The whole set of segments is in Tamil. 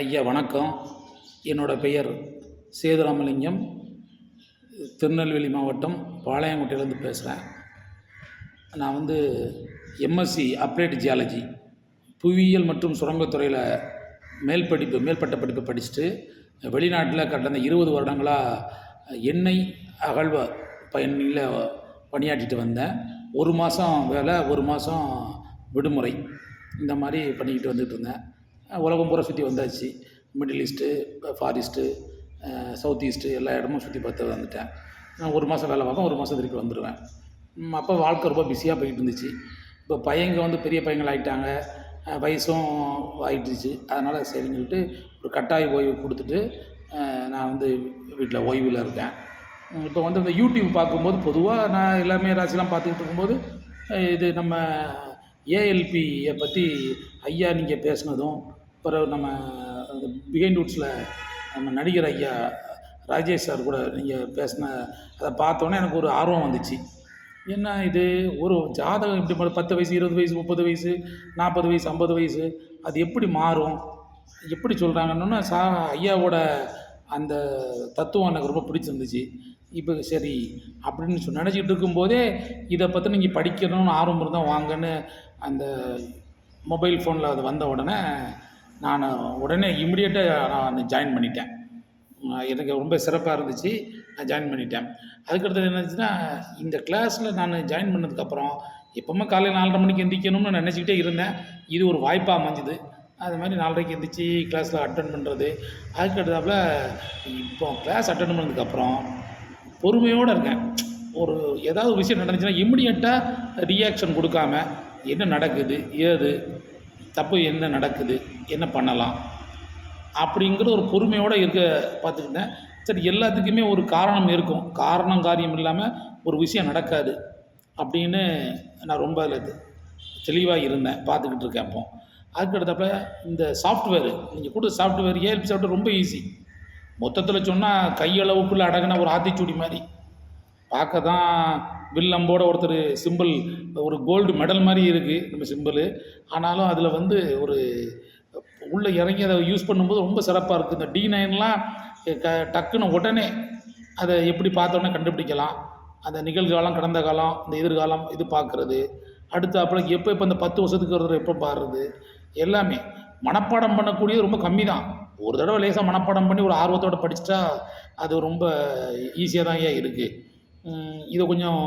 ஐயா வணக்கம். என்னோடய பெயர் சேதுராமலிங்கம். திருநெல்வேலி மாவட்டம் பாளையங்கோட்டையிலேருந்து பேசுகிறேன் நான் வந்து எம்எஸ்சி அப்ளைடு ஜியாலஜி புவியியல் மற்றும் சுரங்கத்துறையில் மேல் படிப்பு மேல்பட்ட படிப்பு படிச்சுட்டு வெளிநாட்டில் கடந்த இருபது வருடங்களாக எண்ணெய் அகழ்வ பயணியில் பணியாற்றிட்டு வந்தேன். ஒரு மாதம் வேலை ஒரு மாதம் விடுமுறை. இந்த மாதிரி பண்ணிக்கிட்டு வந்துட்டு இருந்தேன். உலகம் பூரா சுற்றி வந்தாச்சு. Middle east far east south east எல்லா இடமும் சுற்றி பார்த்து வந்துட்டேன். நான் ஒரு மாதம் வேலை பார்ப்பேன் ஒரு மாதம் திருப்பி வந்துடுவேன் அப்போ வாழ்க்கை ரொம்ப பிஸியாக போயிட்டு இருந்துச்சு. இப்போ பையங்க வந்து பெரிய பையங்கள் ஆகிட்டாங்க வயசும் ஆகிட்டுச்சு அதனால் சரின்னு சொல்லிட்டு ஒரு கட்டாய ஓய்வு கொடுத்துட்டு நான் வந்து வீட்டில் ஓய்வில் இருக்கேன். இப்போ வந்து இந்த யூடியூப் பார்க்கும்போது பொதுவாக நான் எல்லாமே ராசிலாம் பார்த்துக்கிட்டு இருக்கும்போது இது நம்ம ஏஎல்பியை பற்றி ஐயா நீங்கள் பேசுனதும் பிறகு நம்ம பிஹைண்ட் வுட்ஸில் நம்ம நடிகர் ஐயா ராஜேஷ் சார் கூட நீங்கள் பேசின அதை பார்த்தோன்னே எனக்கு ஒரு ஆர்வம் வந்துச்சு. என்ன இது? ஒரு ஜாதகம் இப்படி பத்து வயசு இருபது வயசு முப்பது வயசு நாற்பது வயசு ஐம்பது வயசு அது எப்படி மாறும்? எப்படி சொல்கிறாங்கன்னு சா ஐயாவோட அந்த தத்துவம் எனக்கு ரொம்ப பிடிச்சிருந்துச்சு இப்போ சரி அப்படின்னு சொல்லி நினச்சிக்கிட்டு இருக்கும்போதே இதை பற்றி நீங்கள் படிக்கணும்னு ஆர்வம் இருந்தால் வாங்கன்னு அந்த மொபைல் ஃபோனில் அது வந்த உடனே நான் உடனே இமிடியேட்டாக நான் ஜாயின் பண்ணிட்டேன். எனக்கு ரொம்ப சிறப்பாக இருந்துச்சு. நான் ஜாயின் பண்ணிட்டேன். அதுக்கடுத்தது என்னச்சுன்னா இந்த கிளாஸில் நான் ஜாயின் பண்ணதுக்கப்புறம் எப்போவுமே காலையில் நாலரை மணிக்கு எந்திரிக்கணும்னு நினச்சிக்கிட்டே இருந்தேன். இது ஒரு வாய்ப்பாக அமைஞ்சுது. அது மாதிரி நாலரைக்கு எந்திரிச்சு கிளாஸில் அட்டன் பண்ணுறது அதுக்கடுத்தாப்புல இப்போ கிளாஸ் அட்டன் பண்ணதுக்கப்புறம் பொறுமையோடு இருக்கேன். ஒரு ஏதாவது விஷயம் நடந்துச்சுன்னா இமிடியட்டாக ரியாக்ஷன் கொடுக்காம என்ன நடக்குது ஏது தப்பு என்ன நடக்குது என்ன பண்ணலாம் அப்படிங்கிற ஒரு பொறுமையோடு இருக்க பார்த்துக்கிட்டேன். சரி எல்லாத்துக்குமே ஒரு காரணம் இருக்கும். காரணம் காரியம் இல்லாமல் ஒரு விஷயம் நடக்காது அப்படின்னு நான் ரொம்ப அதில் தெளிவாக இருந்தேன் பார்த்துக்கிட்டு இருக்கேன் அப்போ. அதுக்கடுத்தப்ப இந்த சாஃப்ட்வேரு நீங்கள் கூட சாஃப்ட்வேர் ஏஎல்பி சாஃப்ட்வேர் ரொம்ப ஈஸி மொத்தத்தில் சொன்னால் கையளவுக்குள்ளே அடங்கின ஒரு ஆத்திச்சூடி மாதிரி. பார்க்க தான் வில்லம்போட ஒருத்தர் சிம்பிள் ஒரு கோல்டு மெடல் மாதிரி இருக்குது நம்ம சிம்பிள் ஆனாலும் அதில் வந்து ஒரு உள்ளே இறங்கி அதை யூஸ் பண்ணும்போது ரொம்ப சிறப்பாக இருக்குது இந்த டி நைன்லாம் க டக்குன்னு உடனே அதை எப்படி பார்த்தோன்னே கண்டுபிடிக்கலாம். அந்த நிகழ்காலம் கடந்த காலம் இந்த எதிர்காலம் இது பார்க்குறது. அடுத்தாப்புல எப்போ இப்போ இந்த பத்து வருஷத்துக்கு ஒரு தடவை எப்போ பாடுறது எல்லாமே மனப்பாடம் பண்ணக்கூடியது ரொம்ப கம்மி தான் ஒரு தடவை லேசாக மனப்பாடம் பண்ணி ஒரு ஆர்வத்தோடு படிச்சிட்டா அது ரொம்ப ஈஸியாக தான் ஏன் இருக்குது இதை கொஞ்சம்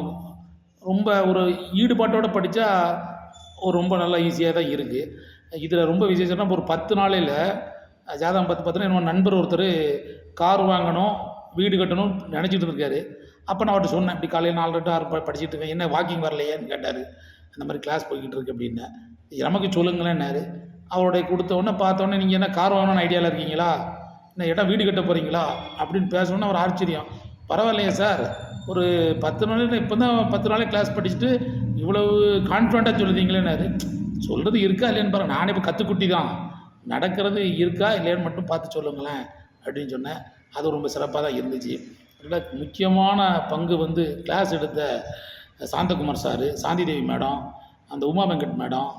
ரொம்ப ஒரு ஈடுபாட்டோடு படித்தா ஒரு ரொம்ப நல்லா ஈஸியாக தான் இருக்குது இதில் ரொம்ப விசேஷம்னா ஒரு பத்து நாளையில் ஜாதகம் பத்து பத்துனா என்னோட நண்பர் ஒருத்தர் கார் வாங்கணும் வீடு கட்டணும் நினச்சிட்டு இருக்காரு அப்போ நான் அவர்கிட்ட சொன்னேன் இப்படி காலையில் நாலு டு ஆறு படிச்சுட்டு இருக்கேன் என்ன வாக்கிங் வரலையேன்னு கேட்டார். அந்த மாதிரி கிளாஸ் போய்கிட்டு இருக்கு அப்படின்னேன் நமக்கு சொல்லுங்களேன்னாரு. அவருடைய கொடுத்த உடனே நீங்கள் என்ன கார் வாங்கணும்னு ஐடியாவில் இருக்கீங்களா? என்ன இடம் வீடு கட்ட போகிறீங்களா அப்படின்னு பேசணுன்னு ஒரு ஆச்சரியம். பரவாயில்லையே சார். ஒரு பத்து நாள் இப்போ தான் பத்து நாளே கிளாஸ் படிச்சுட்டு இவ்வளவு கான்ஃபிடண்ட்டாக சொல்லுதீங்களேன்னாரு சொல்கிறது இருக்கா இல்லையான்னு பாருங்க. நானே இப்போ கற்றுக்குட்டி தான். நடக்கிறது இருக்கா இல்லையான்னு மட்டும் பார்த்து சொல்லுங்களேன் அப்படின்னு சொன்னேன். அது ரொம்ப சிறப்பாக தான் இருந்துச்சு. அதில் முக்கியமான பங்கு வந்து கிளாஸ் எடுத்த சாந்தகுமார் சார் சாந்திதேவி மேடம் அந்த உமா வெங்கட் மேடம்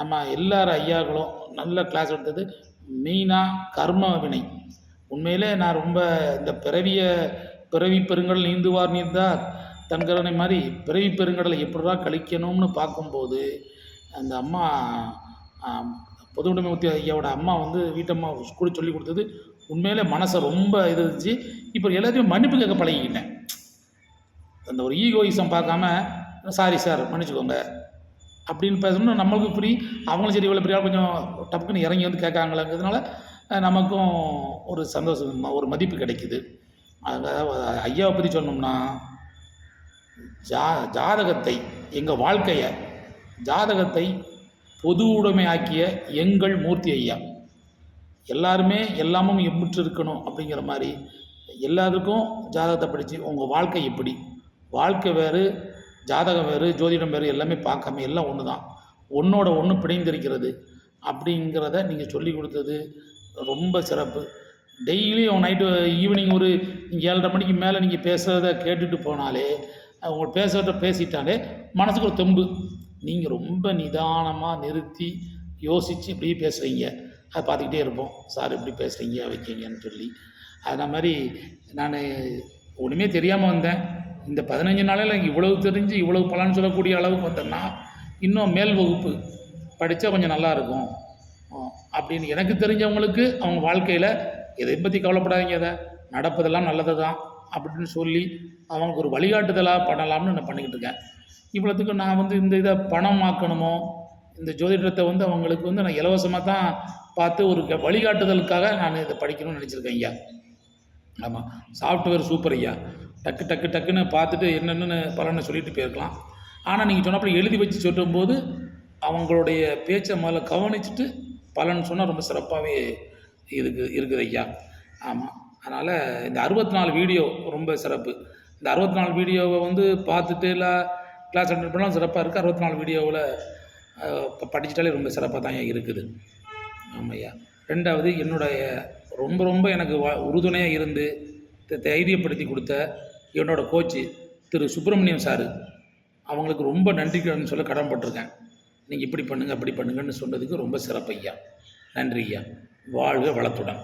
நம்ம எல்லார் ஐயாக்களும் நல்ல கிளாஸ் எடுத்தது மெயினாக கர்ம வினை. உண்மையிலே நான் ரொம்ப இந்த பிறவிய பிறவி பெருங்கடல் நீந்துவார் நீந்தார் தன்கரனை மாதிரி பிறவி பெருங்கடலை எப்படிடா கழிக்கணும்னு பார்க்கும்போது அந்த அம்மா ஆம், பொதுவுடைமைமூர்த்தி ஐயாவோட அம்மா வந்து வீட்டம்மா கூட சொல்லி கொடுத்தது உண்மையிலே மனசை ரொம்ப இது இருந்துச்சு. இப்போ எல்லாத்தையும் மன்னிப்பு கேட்க பழகிக்கிட்டேன். அந்த ஒரு ஈகோயிசம் பார்க்காம சாரி சார் மன்னிச்சுக்கோங்க. அப்படின்னு பேசணும்னா நம்மளுக்கும் ஃப்ரீ அவங்களும் சரி இவ்வளோ பெரிய கொஞ்சம் டப்புக்குன்னு இறங்கி வந்து கேட்காங்களாங்கிறதுனால நமக்கும் ஒரு சந்தோஷம் ஒரு மதிப்பு கிடைக்குது. அதாவது ஐயாவை பற்றி சொன்னோம்னா ஜா ஜாதகத்தை எங்கள் வாழ்க்கையை ஜாதகத்தை பொது உடைமையாக்கிய எங்கள் மூர்த்தி ஐயா. எல்லாருமே எல்லாமும் எம்பிட்டு இருக்கணும் அப்படிங்கிற மாதிரி எல்லாருக்கும் ஜாதகத்தை படித்து உங்கள் வாழ்க்கை எப்படி? வாழ்க்கை வேறு ஜாதகம் வேறு ஜோதிடம் வேறு எல்லாமே பார்க்காம எல்லாம் ஒன்று தான் ஒன்றோட ஒன்று பிணைந்திருக்கிறது அப்படிங்கிறத நீங்கள் சொல்லி கொடுத்தது ரொம்ப சிறப்பு. டெய்லியும் நைட்டு ஈவினிங் ஒரு நீங்கள் ஏழரை மணிக்கு மேலே நீங்கள் பேசுகிறத கேட்டுட்டு போனாலே அவங்க பேசுகிறத பேசிட்டாலே மனசுக்கு ஒரு தெம்பு. நீங்கள் ரொம்ப நிதானமாக நிறுத்தி யோசித்து இப்படியே பேசுகிறீங்க அதை பார்த்துக்கிட்டே இருப்போம். சார் இப்படி பேசுகிறீங்க வைக்கீங்கன்னு சொல்லி. அது மாதிரி நான் ஒன்றுமே தெரியாமல் வந்தேன். இந்த பதினஞ்சு நாளில் எனக்கு இவ்வளவு தெரிஞ்சு இவ்வளவு பலன்னு சொல்லக்கூடிய அளவுக்கு வந்தேன்னா இன்னும் மேல் வகுப்பு படித்தா கொஞ்சம் நல்லா இருக்கும். அப்படின்னு எனக்கு தெரிஞ்சவங்களுக்கு அவங்க வாழ்க்கையில் எதை பற்றி கவலைப்படாதீங்க அதை. நடப்பதெல்லாம் நல்லது தான் அப்படின்னு சொல்லி அவங்களுக்கு ஒரு வழிகாட்டுதலாக பண்ணலாம்னு நான் பண்ணிக்கிட்டு இருக்கேன். இவ்வளோத்துக்கு நான் வந்து இந்த இதை பணமாக்கணுமோ? இந்த ஜோதிடத்தை வந்து அவங்களுக்கு வந்து நான் இலவசமாக தான் பார்த்து ஒரு க- வழிகாட்டுதலுக்காக நான் இதை படிக்கணும்னு நினச்சிருக்கேன் ஐயா. ஆமாம் சாஃப்ட்வேர் சூப்பர் ஐயா. டக்கு டக்கு டக்குன்னு பார்த்துட்டு என்னென்னு பலனை சொல்லிட்டு போயிருக்கலாம். ஆனால் நீங்கள் சொன்னப்படி எழுதி வச்சு சொல்லும்போது அவங்களுடைய பேச்சை முதல்ல கவனிச்சுட்டு பலன் சொன்னால் ரொம்ப சிறப்பாகவே இருக்கு இருக்குது ஐயா ஆமாம் அதனால் இந்த அறுபத்தி நாலு வீடியோ ரொம்ப சிறப்பு. இந்த அறுபத்தி நாலு வீடியோவை வந்து பார்த்துட்டு இல்லை கிளாஸ் அட்டன் பண்ணலாம் சிறப்பாக இருக்குது அறுபத்தி நாலு வீடியோவில் இப்போ படிச்சிட்டாலே ரொம்ப சிறப்பாக தான் இருக்குது. ஆமாய்யா. ரெண்டாவது என்னுடைய ரொம்ப ரொம்ப எனக்கு வ உறுதுணையாக இருந்து த- தைரியப்படுத்தி கொடுத்த என்னோடய கோச்சு திரு சுப்பிரமணியம் சார் அவங்களுக்கு ரொம்ப நன்றி கடன் சொல்ல கடன்பட்டிருக்கேன் நீங்கள் இப்படி பண்ணுங்கள் அப்படி பண்ணுங்கன்னு சொன்னதுக்கு ரொம்ப சிறப்பு ஐயா நன்றி ஐயா வாழ்க வளத்துடன்.